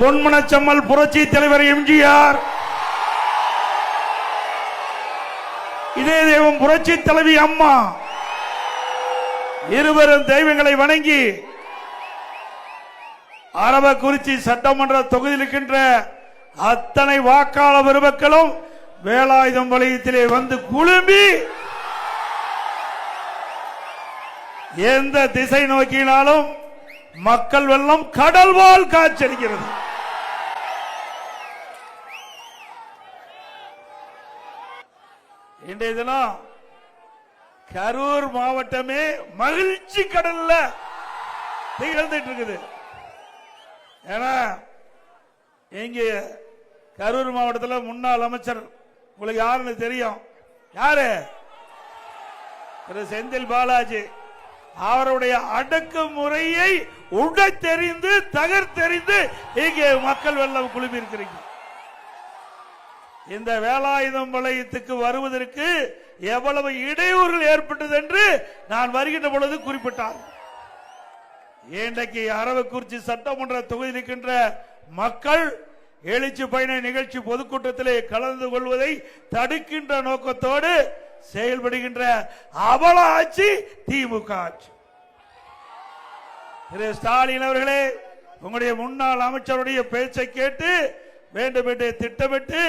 பொன்மனச்சம்மல் புரட்சி தலைவர் எம்ஜிஆர். இதே தெய்வம் புரட்சி தலைவி அம்மா. இருவரும் தெய்வங்களை வணங்கி அரவக்குறிச்சி சட்டமன்ற தொகுதியில் இருக்கின்ற அத்தனை வாக்காளர் பெருமக்களும் வேலாயுதம் வலயத்திலே வந்து குழும்பி எந்த திசை நோக்கினாலும் மக்கள் வெள்ளம் கடல் வாழ் இன்றைய தினம் கரூர் மாவட்டமே மகிழ்ச்சி கடல்ல திகழ்ந்துட்டு இருக்குது. ஏன்னா இங்கே கரூர் மாவட்டத்தில் முன்னாள் அமைச்சர் உங்களுக்கு யாருன்னு தெரியும்? யாரு? திரு செந்தில் பாலாஜி. அவருடைய அடக்குமுறையை உடைத்தெறிந்து தகர்த்தெறிந்து இங்கே மக்கள் வெள்ளம் குழுமி இருக்கிறீங்க இந்த வேலாயுதம் வளையத்துக்கு வருவதற்கு எவ்வளவு இடையூறுகள் ஏற்பட்டது என்று நான் வருகின்ற பொழுது குறிப்பிட்டார். இன்றைக்கு அரவக்குறிச்சி சட்டமன்ற தொகுதியில் இருக்கின்ற மக்கள் எழுச்சி பயண நிகழ்ச்சி பொதுக்கூட்டத்திலே கலந்து கொள்வதை தடுக்கின்ற நோக்கத்தோடு செயல்படுகின்ற அவல ஆட்சி திமுக ஆட்சி. திரு ஸ்டாலின் அவர்களே உங்களுடைய முன்னாள் அமைச்சருடைய பேச்சை கேட்டு வேண்டும் என்று திட்டமிட்டு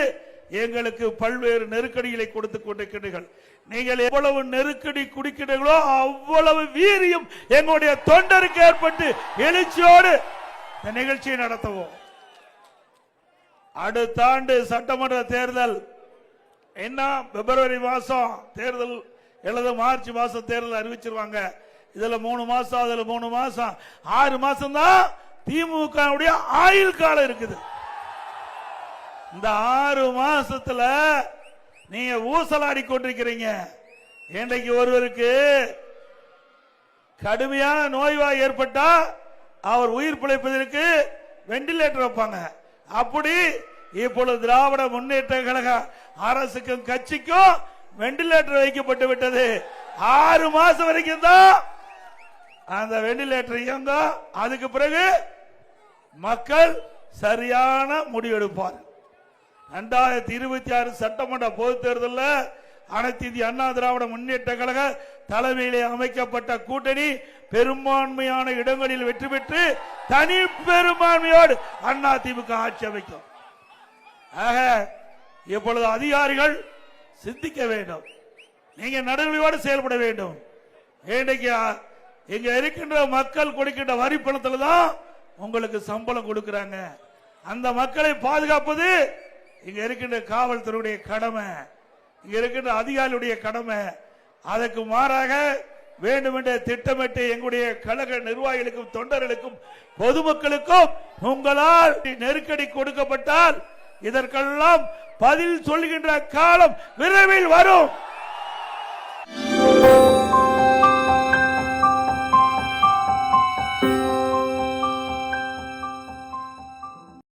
எங்களுக்கு பல்வேறு நெருக்கடிகளை கொடுத்து கொண்டிருக்கிறீர்கள். நீங்கள் எவ்வளவு நெருக்கடி குடிக்கிறீர்களோ அவ்வளவு வீரியம் எங்களுடைய தொண்டருக்கு ஏற்பட்டு எழுச்சியோடு இந்த நிகழ்ச்சியை நடத்துவோம். அடுத்த ஆண்டு சட்டமன்ற தேர்தல் என்ன? பிப்ரவரி மாசம் தேர்தல் அல்லது மார்ச் மாசம் தேர்தல் அறிவிச்சிருவாங்க. இதுல மூணு மாசம் அதுல மூணு மாசம். ஆறு மாசம் தான் திமுக ஆயுள் காலம் இருக்குது. இந்த ஆறு மாசத்துல நீங்க ஊசலாடி கொண்டிருக்கிறீங்க. இன்றைக்கு ஒருவருக்கு கடுமையான நோய்வாய் ஏற்பட்டா அவர் உயிர் பிழைப்பதற்கு வெண்டிலேட்டர் வைப்பாங்க. அப்படி இப்பொழுது திராவிட முன்னேற்ற கழக அரசுக்கும் கட்சிக்கும் வெண்டிலேட்டர் வைக்கப்பட்டு விட்டது. ஆறு மாசம் வரைக்கும் தான் அந்த வெண்டிலேட்டர் இயங்கும் அதுக்கு பிறகு மக்கள் சரியான முடிவெடுப்பார் ரெண்டாயிரத்தி இருபத்தி ஆறு சட்டமன்ற பொது தேர்தலில் அனைத்து இந்திய அண்ணா திராவிட முன்னேற்ற கழக தலைமையிலே அமைக்கப்பட்ட கூட்டணி பெரும்பான்மையான இடங்களில் வெற்றி பெற்று தனி பெரும்பான்மையோடு அண்ணா திமுக ஆட்சி அமைக்கும். ஆக இப்பொழுது அதிகாரிகள் சிந்திக்க வேண்டும். நீங்க நடுநிலையோடு செயல்பட வேண்டும். இன்றைக்கு இங்க இருக்கின்ற மக்கள் கொடுக்கின்ற வரி பணத்துல தான் உங்களுக்கு சம்பளம் கொடுக்கிறாங்க. அந்த மக்களை பாதுகாப்பது இங்க இருக்கின்ற காவல்துறையுடைய கடமை இங்க இருக்கின்ற அதிகாரியுடைய கடமை. அதற்கு மாறாக வேண்டுமென்ற திட்டமிட்டு எங்களுடைய கழக நிர்வாகிகளுக்கும் தொண்டர்களுக்கும் பொதுமக்களுக்கும் உங்களால் நெருக்கடி கொடுக்கப்பட்டால் இதற்கெல்லாம் பதில் சொல்கின்ற காலம் விரைவில் வரும்.